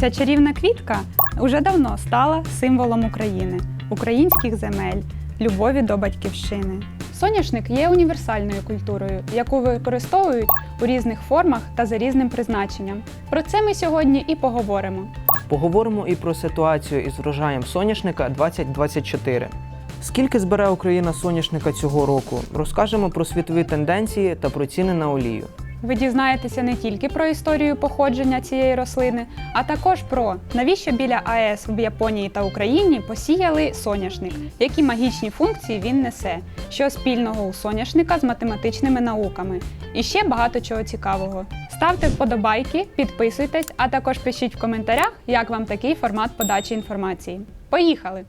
Ця чарівна квітка уже давно стала символом України, українських земель, любові до батьківщини. Соняшник є універсальною культурою, яку використовують у різних формах та за різним призначенням. Про це ми сьогодні і поговоримо. Поговоримо і про ситуацію із врожаєм соняшника 2024. Скільки збере Україна соняшника цього року? Розкажемо про світові тенденції та про ціни на олію. Ви дізнаєтеся не тільки про історію походження цієї рослини, а також про навіщо біля АЕС в Японії та Україні посіяли соняшник, які магічні функції він несе, що спільного у соняшника з математичними науками, і ще багато чого цікавого. Ставте вподобайки, підписуйтесь, а також пишіть в коментарях, як вам такий формат подачі інформації. Поїхали!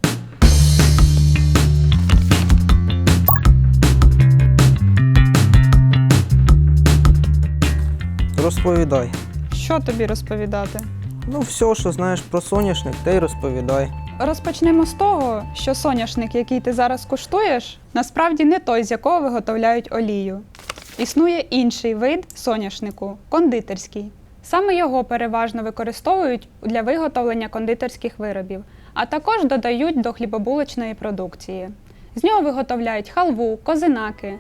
Розповідай. Що тобі розповідати? Ну, все, що знаєш про соняшник, те й розповідай. Розпочнемо з того, що соняшник, який ти зараз куштуєш, насправді не той, з якого виготовляють олію. Існує інший вид соняшнику кондитерський. Саме його переважно використовують для виготовлення кондитерських виробів, а також додають до хлібобулочної продукції. З нього виготовляють халву, козинаки,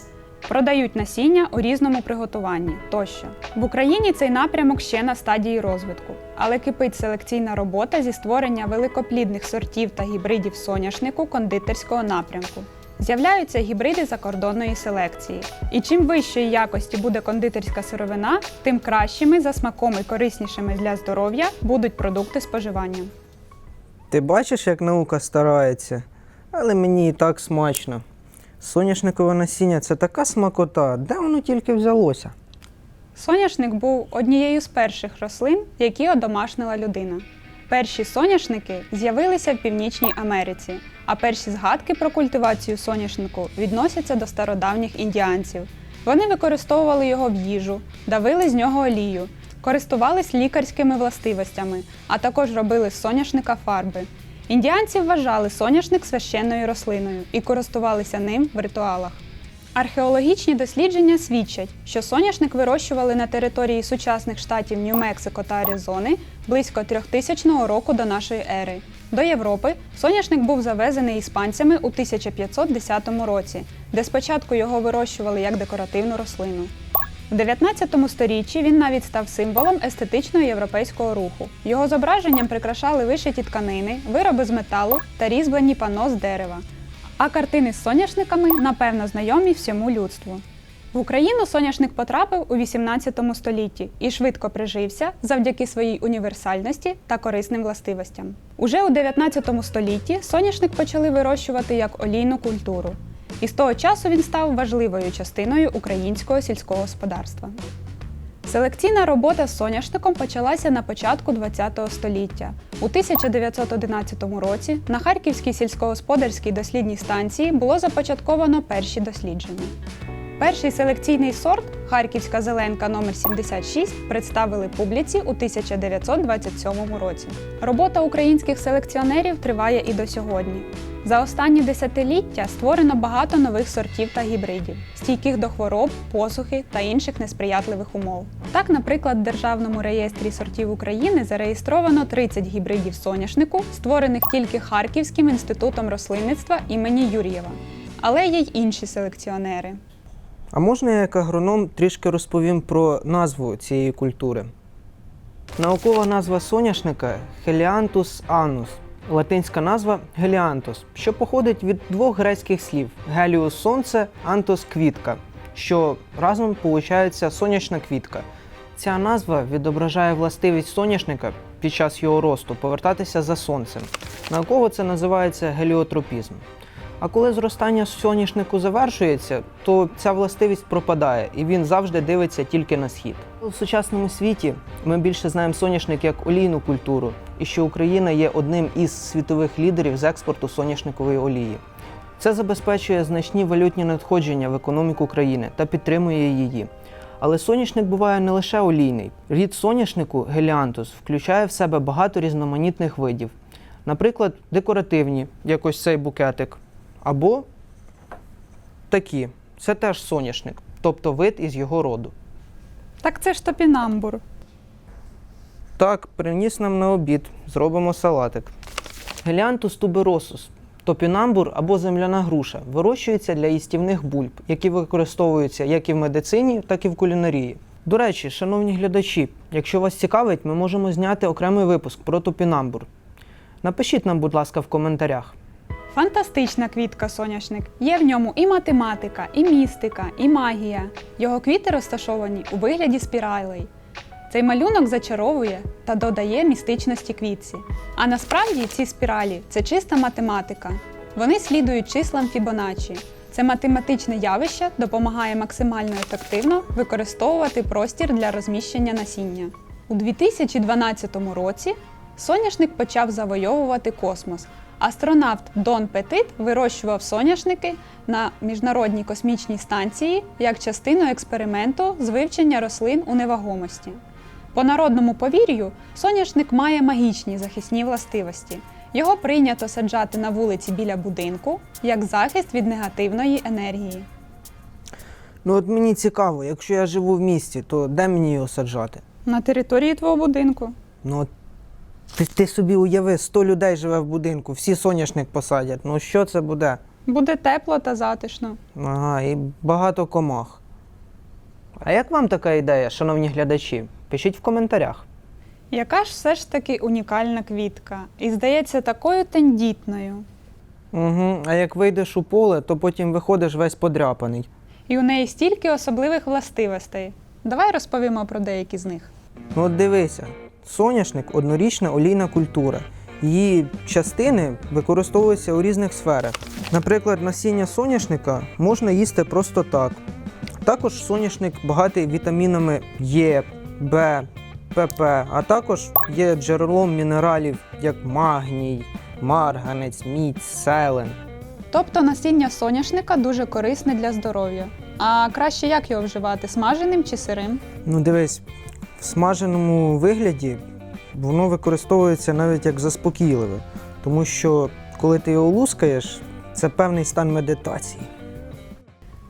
продають насіння у різному приготуванні тощо. В Україні цей напрямок ще на стадії розвитку, але кипить селекційна робота зі створення великоплідних сортів та гібридів соняшнику кондитерського напрямку. З'являються гібриди закордонної селекції. І чим вищої якості буде кондитерська сировина, тим кращими за смаком і кориснішими для здоров'я будуть продукти споживання. Ти бачиш, як наука старається, але мені і так смачно. Соняшникове насіння це така смакота, де воно тільки взялося? Соняшник був однією з перших рослин, які одомашнила людина. Перші соняшники з'явилися в Північній Америці, а перші згадки про культивацію соняшнику відносяться до стародавніх індіанців. Вони використовували його в їжу, давили з нього олію, користувались лікарськими властивостями, а також робили з соняшника фарби. Індіанці вважали соняшник священною рослиною і користувалися ним в ритуалах. Археологічні дослідження свідчать, що соняшник вирощували на території сучасних штатів Нью-Мексико та Аризони близько 3000 року до нашої ери. До Європи соняшник був завезений іспанцями у 1510 році, де спочатку його вирощували як декоративну рослину. В 19 сторіччі він навіть став символом естетичного європейського руху. Його зображенням прикрашали вишиті тканини, вироби з металу та різьблені пано з дерева. А картини з соняшниками, напевно, знайомі всьому людству. В Україну соняшник потрапив у 18 столітті і швидко прижився завдяки своїй універсальності та корисним властивостям. Уже у 19 столітті соняшник почали вирощувати як олійну культуру. І з того часу він став важливою частиною українського сільського господарства. Селекційна робота з соняшником почалася на початку ХХ століття. У 1911 році на Харківській сільськогосподарській дослідній станції було започатковано перші дослідження. Перший селекційний сорт Харківська зеленка номер 76 представили публіці у 1927 році. Робота українських селекціонерів триває і до сьогодні. За останні десятиліття створено багато нових сортів та гібридів, стійких до хвороб, посухи та інших несприятливих умов. Так, наприклад, в Державному реєстрі сортів України зареєстровано 30 гібридів соняшнику, створених тільки Харківським інститутом рослинництва імені Юр'єва. Але є й інші селекціонери. А можна я як агроном трішки розповім про назву цієї культури? Наукова назва соняшника Helianthus annus, латинська назва геліантос, що походить від двох грецьких слів геліус – сонце, антос – квітка, що разом получається сонячна квітка. Ця назва відображає властивість соняшника під час його росту повертатися за сонцем. Науково це називається геліотропізм. А коли зростання соняшнику завершується, то ця властивість пропадає, і він завжди дивиться тільки на схід. У сучасному світі ми більше знаємо соняшник як олійну культуру, і що Україна є одним із світових лідерів з експорту соняшникової олії. Це забезпечує значні валютні надходження в економіку країни та підтримує її. Але соняшник буває не лише олійний. Рід соняшнику геліантус включає в себе багато різноманітних видів. Наприклад, декоративні, як ось цей букетик, або такі. Це теж соняшник, тобто вид із його роду. Так це ж топінамбур. Так, приніс нам на обід. Зробимо салатик. Геліантус туберосус топінамбур або земляна груша вирощується для їстівних бульб, які використовуються як і в медицині, так і в кулінарії. До речі, шановні глядачі, якщо вас цікавить, ми можемо зняти окремий випуск про топінамбур. Напишіть нам, будь ласка, в коментарях. Фантастична квітка соняшник. Є в ньому і математика, і містика, і магія. Його квіти розташовані у вигляді спіралей. Цей малюнок зачаровує та додає містичності квітці. А насправді ці спіралі це чиста математика. Вони слідують числам Фібоначчі. Це математичне явище допомагає максимально ефективно використовувати простір для розміщення насіння. У 2012 році соняшник почав завойовувати космос. Астронавт Дон Петит вирощував соняшники на міжнародній космічній станції як частину експерименту з вивчення рослин у невагомості. По народному повір'ю, соняшник має магічні захисні властивості. Його прийнято саджати на вулиці біля будинку як захист від негативної енергії. Ну от мені цікаво, якщо я живу в місті, то де мені його саджати? На території твого будинку. Ну, от ти, ти собі уяви, 100 людей живе в будинку, всі соняшник посадять. Ну що це буде? Буде тепло та затишно. Ага, і багато комах. А як вам така ідея, шановні глядачі? Пишіть в коментарях. Яка ж все ж таки унікальна квітка, і здається такою тендітною. Угу. А як вийдеш у поле, то потім виходиш весь подряпаний. І у неї стільки особливих властивостей. Давай розповімо про деякі з них. Ну от дивися, соняшник однорічна олійна культура. Її частини використовуються у різних сферах. Наприклад, насіння соняшника можна їсти просто так. Також соняшник багатий вітамінами Е, Б, ПП, а також є джерелом мінералів, як магній, марганець, мідь, селен. Тобто насіння соняшника дуже корисне для здоров'я. А краще як його вживати смаженим чи сирим? Ну, дивись, смаженому вигляді воно використовується навіть як заспокійливе, тому що коли ти його лускаєш, це певний стан медитації.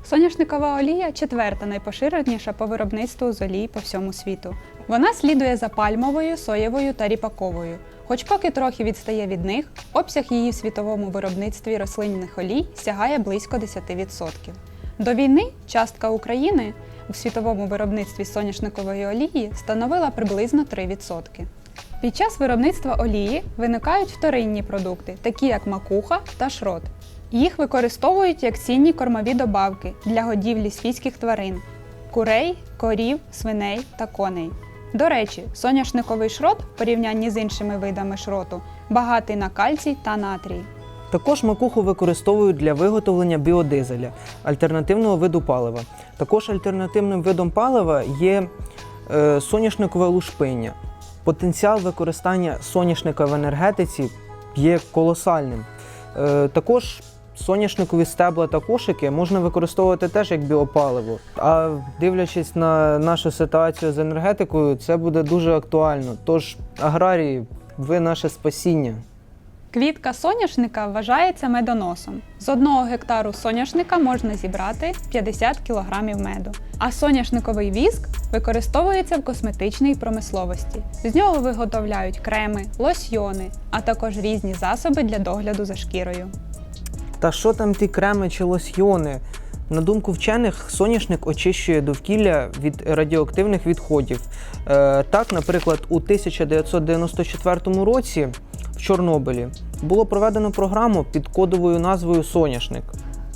Соняшникова олія четверта найпоширеніша по виробництву з олій по всьому світу. Вона слідує за пальмовою, соєвою та ріпаковою. Хоч поки трохи відстає від них, обсяг її в світовому виробництві рослинних олій сягає близько 10%. До війни частка України у світовому виробництві соняшникової олії становила приблизно 3%. Під час виробництва олії виникають вторинні продукти, такі як макуха та шрот. Їх використовують як цінні кормові добавки для годівлі свійських тварин курей, корів, свиней та коней. До речі, соняшниковий шрот в порівнянні з іншими видами шроту багатий на кальцій та натрій. Також макуху використовують для виготовлення біодизеля, альтернативного виду палива. Також альтернативним видом палива є е, соняшникове лушпиння. Потенціал використання соняшника в енергетиці є колосальним. Е, також соняшникові стебла та кошики можна використовувати теж як біопаливо. А дивлячись на нашу ситуацію з енергетикою, це буде дуже актуально. Тож, аграрії, ви наше спасіння. Квітка соняшника вважається медоносом. З одного гектару соняшника можна зібрати 50 кг меду. А соняшниковий віск використовується в косметичній промисловості. З нього виготовляють креми, лосьйони, а також різні засоби для догляду за шкірою. Та що там ті креми чи лосьйони? На думку вчених, соняшник очищує довкілля від радіоактивних відходів. Е, так, наприклад, у 1994 році в Чорнобилі було проведено програму під кодовою назвою Соняшник.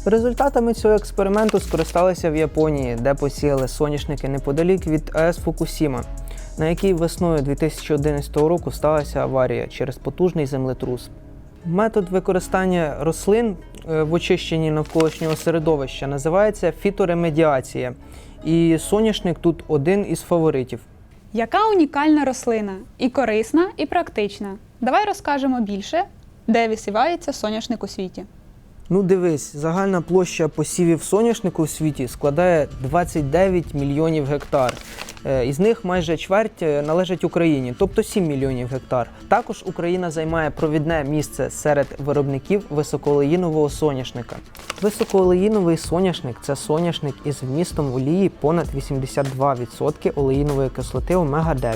Результатами цього експерименту скористалися в Японії, де посіяли соняшники неподалік від АЕС Фукусіма, на якій весною 2011 року сталася аварія через потужний землетрус. Метод використання рослин е, в очищенні навколишнього середовища називається фіторемедіація. І соняшник тут один із фаворитів. Яка унікальна рослина і корисна, і практична. Давай розкажемо більше, де висівається соняшник у світі. Ну дивись, загальна площа посівів соняшнику у світі складає 29 мільйонів гектар. Е, Із них майже чверть е, належить Україні, тобто 7 мільйонів гектар. Також Україна займає провідне місце серед виробників високоолеїнового соняшника. Високоолеїновий соняшник це соняшник із вмістом олії понад 82% олеїнової кислоти омега-9.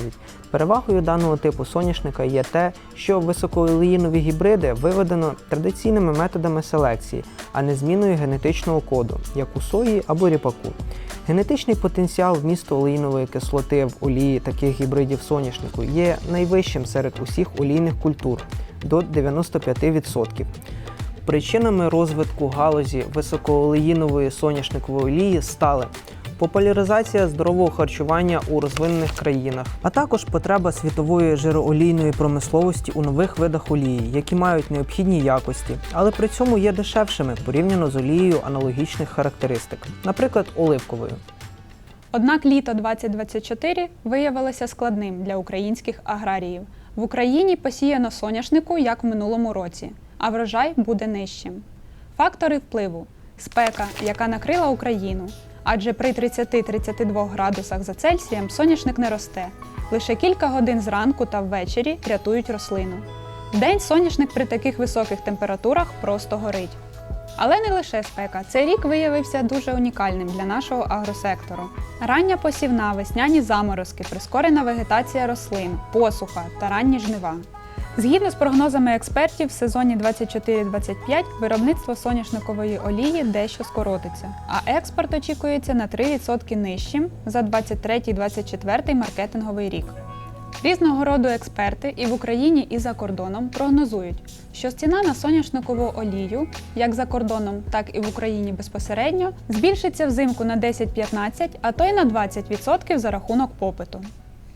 Перевагою даного типу соняшника є те, що високоолеїнові гібриди виведено традиційними методами селекції, а не зміною генетичного коду, як у сої або ріпаку. Генетичний потенціал вмісту олійнової кислоти в олії таких гібридів соняшнику є найвищим серед усіх олійних культур до 95%. Причинами розвитку галузі високоолеїнової соняшникової олії стали популяризація здорового харчування у розвинених країнах, а також потреба світової жироолійної промисловості у нових видах олії, які мають необхідні якості, але при цьому є дешевшими порівняно з олією аналогічних характеристик, наприклад, оливковою. Однак літо 2024 виявилося складним для українських аграріїв. В Україні посіяно соняшнику, як в минулому році, а врожай буде нижчим. Фактори впливу спека, яка накрила Україну. Адже при 30-32 градусах за Цельсієм соняшник не росте. Лише кілька годин зранку та ввечері рятують рослину. Вдень соняшник при таких високих температурах просто горить. Але не лише спека. Цей рік виявився дуже унікальним для нашого агросектору. Рання посівна, весняні заморозки, прискорена вегетація рослин, посуха та ранні жнива. Згідно з прогнозами експертів, в сезоні 24-25 виробництво соняшникової олії дещо скоротиться, а експорт очікується на 3% нижчим за 23-24 маркетинговий рік. Різного роду експерти і в Україні, і за кордоном прогнозують, що ціна на соняшникову олію, як за кордоном, так і в Україні безпосередньо, збільшиться взимку на 10-15, а то й на 20% за рахунок попиту.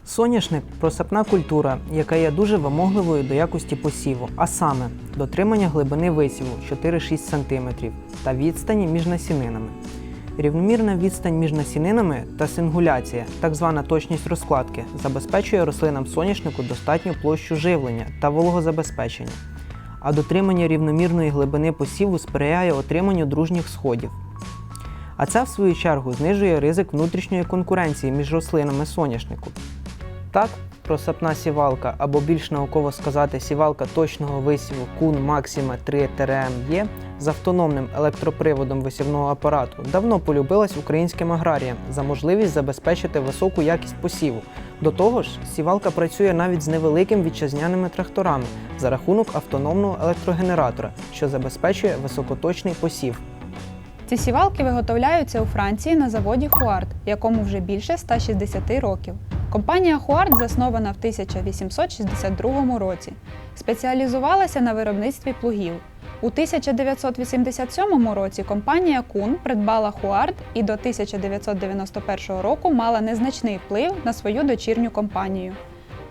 Соняшник просапна культура, яка є дуже вимогливою до якості посіву, а саме дотримання глибини висіву 4-6 см та відстані між насінинами. Рівномірна відстань між насінинами та сингуляція, так звана точність розкладки, забезпечує рослинам соняшнику достатню площу живлення та вологозабезпечення. А дотримання рівномірної глибини посіву сприяє отриманню дружніх сходів. А це, в свою чергу, знижує ризик внутрішньої конкуренції між рослинами соняшнику. Так, просапна сівалка, або більш науково сказати, сівалка точного висіву Kun Maxima 3 TRM-E з автономним електроприводом висівного апарату давно полюбилась українським аграріям за можливість забезпечити високу якість посіву. До того ж, сівалка працює навіть з невеликими вітчизняними тракторами за рахунок автономного електрогенератора, що забезпечує високоточний посів. Ці сівалки виготовляються у Франції на заводі Хуард, якому вже більше 160 років. Компанія Хуард заснована в 1862 році. Спеціалізувалася на виробництві плугів. У 1987 році компанія Кун придбала Хуард і до 1991 року мала незначний вплив на свою дочірню компанію.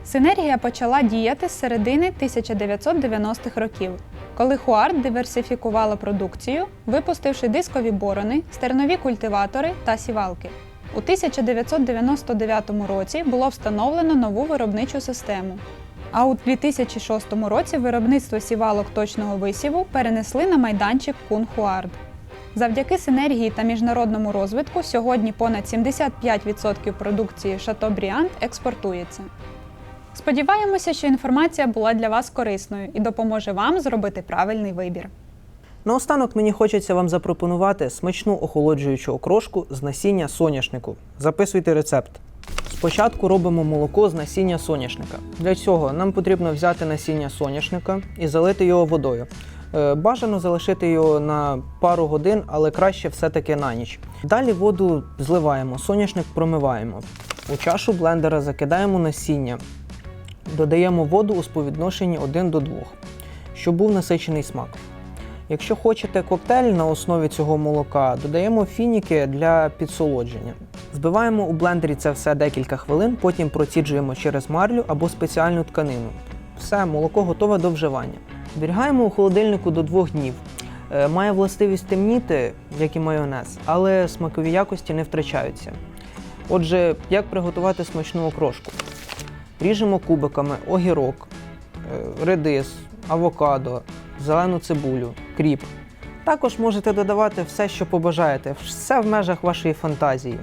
Синергія почала діяти з середини 1990-х років, коли Хуард диверсифікувала продукцію, випустивши дискові борони, стернові культиватори та сівалки. У 1999 році було встановлено нову виробничу систему. А у 2006 році виробництво сівалок точного висіву перенесли на майданчик Кун Хуард. Завдяки синергії та міжнародному розвитку сьогодні понад 75% продукції Шатобріант експортується. Сподіваємося, що інформація була для вас корисною і допоможе вам зробити правильний вибір. Наостанок мені хочеться вам запропонувати смачну охолоджуючу окрошку з насіння соняшнику. Записуйте рецепт. Спочатку робимо молоко з насіння соняшника. Для цього нам потрібно взяти насіння соняшника і залити його водою. Е, Бажано залишити його на пару годин, але краще все-таки на ніч. Далі воду зливаємо, соняшник промиваємо. У чашу блендера закидаємо насіння, додаємо воду у співвідношенні 1 до 2, щоб був насичений смак. Якщо хочете коктейль на основі цього молока, додаємо фініки для підсолодження. Збиваємо у блендері це все декілька хвилин, потім проціджуємо через марлю або спеціальну тканину. Все, молоко готове до вживання. Зберігаємо у холодильнику до двох днів. Е, Має властивість темніти, як і майонез, але смакові якості не втрачаються. Отже, як приготувати смачну окрошку? Ріжемо кубиками огірок, е, редис, авокадо, зелену цибулю, кріп. Також можете додавати все, що побажаєте, все в межах вашої фантазії.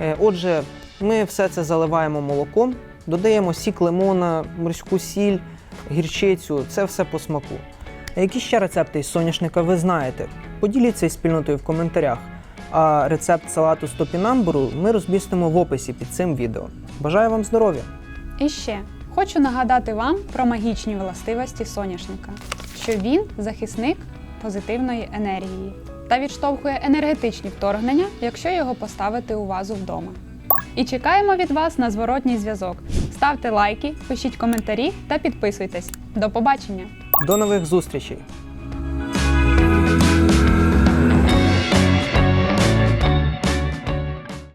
Е, Отже, Ми все це заливаємо молоком, додаємо сік лимона, морську сіль, гірчицю, це все по смаку. Які ще рецепти із соняшника ви знаєте? Поділіться із спільнотою в коментарях. А рецепт салату з топінамбуру ми розмістимо в описі під цим відео. Бажаю вам здоров'я! І ще хочу нагадати вам про магічні властивості соняшника, що він захисник позитивної енергії та відштовхує енергетичні вторгнення, якщо його поставити у вазу вдома. І чекаємо від вас на зворотній зв'язок. Ставте лайки, пишіть коментарі та підписуйтесь. До побачення! До нових зустрічей!